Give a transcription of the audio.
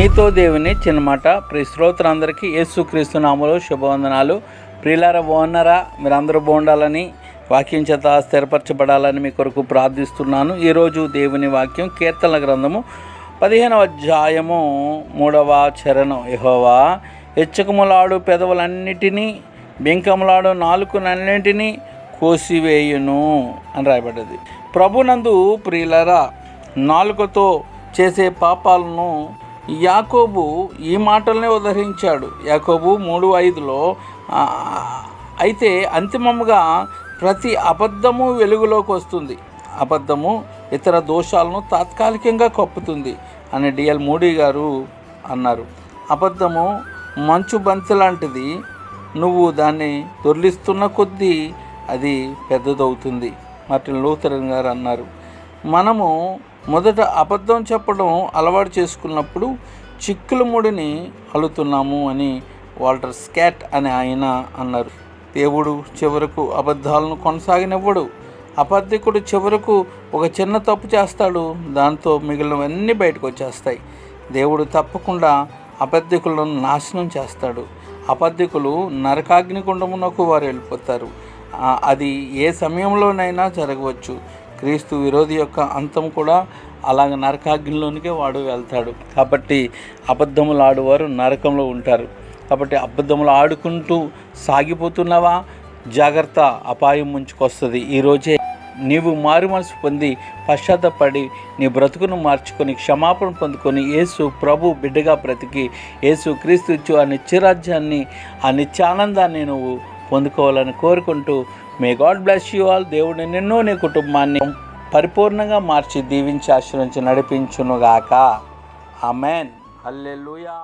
నీతో దేవుని చిన్నమాట. ప్రియ శ్రోతలందరికీ యేసుక్రీస్తు నామలు శుభవందనాలు. ప్రియులారా బాగున్నారా? మీరందరూ బాగుండాలని వాక్యం చేత స్థిరపరచబడాలని మీ కొరకు ప్రార్థిస్తున్నాను. ఈరోజు దేవుని వాక్యం కీర్తన గ్రంథము పదిహేనవ అధ్యాయము మూడవ చరణం. యహోవా హెచ్చకములాడు పెదవులన్నిటినీ బింకములాడు నాలుగునన్నింటినీ కోసివేయును అని రాయబడ్డది. ప్రభునందు ప్రియులరా నాలుకతో చేసే పాపాలను యాకోబు ఈ మాటలనే ఉదహరించాడు యాకోబు మూడు ఐదులో అయితే అంతిమముగా ప్రతి అబద్ధము వెలుగులోకి వస్తుంది. అబద్ధము ఇతర దోషాలను తాత్కాలికంగా కప్పుతుంది అని డిఎల్ మోడీ గారు అన్నారు. అబద్ధము మంచు బంతి లాంటిది. నువ్వు దాన్ని దొర్లిస్తున్న కొద్దీ అది పెద్దదవుతుంది మార్టిన్ లూథరన్ గారు అన్నారు. మనము మొదట అబద్ధం చెప్పడం అలవాటు చేసుకున్నప్పుడు చిక్కుల ముడిని అల్లుతున్నాము అని వాల్టర్ స్కాట్ అని ఆయన అన్నారు. దేవుడు చివరకు అబద్ధాలను కొనసాగినివ్వడు. అబద్ధికుడు చివరకు ఒక చిన్న తప్పు చేస్తాడు. దాంతో మిగిలినవన్నీ బయటకు వచ్చేస్తాయి. దేవుడు తప్పకుండా అబద్ధికులను నాశనం చేస్తాడు. అబద్ధికులు నరకాగ్నికుండమునకు వారు వెళ్ళిపోతారు. అది ఏ సమయంలోనైనా జరగవచ్చు. క్రీస్తు విరోధి యొక్క అంతం కూడా అలాగ నరకాగ్నిలోనికే వాడు వెళ్తాడు. కాబట్టి అబద్ధములు ఆడువారు నరకంలో ఉంటారు. కాబట్టి అబద్ధములు ఆడుకుంటూ సాగిపోతున్నావా? జాగ్రత్త అపాయం ముంచుకొస్తుంది. ఈరోజే నీవు మారు మనసు పొంది పశ్చాత్తపడి నీ బ్రతుకును మార్చుకొని క్షమాపణ పొందుకొని యేసు ప్రభు బిడ్డగా బ్రతికి యేసు క్రీస్తు ఇచ్చు ఆ నిత్యరాజ్యాన్ని ఆ నిత్యానందాన్ని నువ్వు పొందుకోవాలని కోరుకుంటూ may God bless you all. దేవుడు నిన్నో నీ కుటుంబాన్ని పరిపూర్ణంగా మార్చి దీవించి ఆశ్రయించి నడిపించునుగాక. ఆమెన్. అల్లెలుయా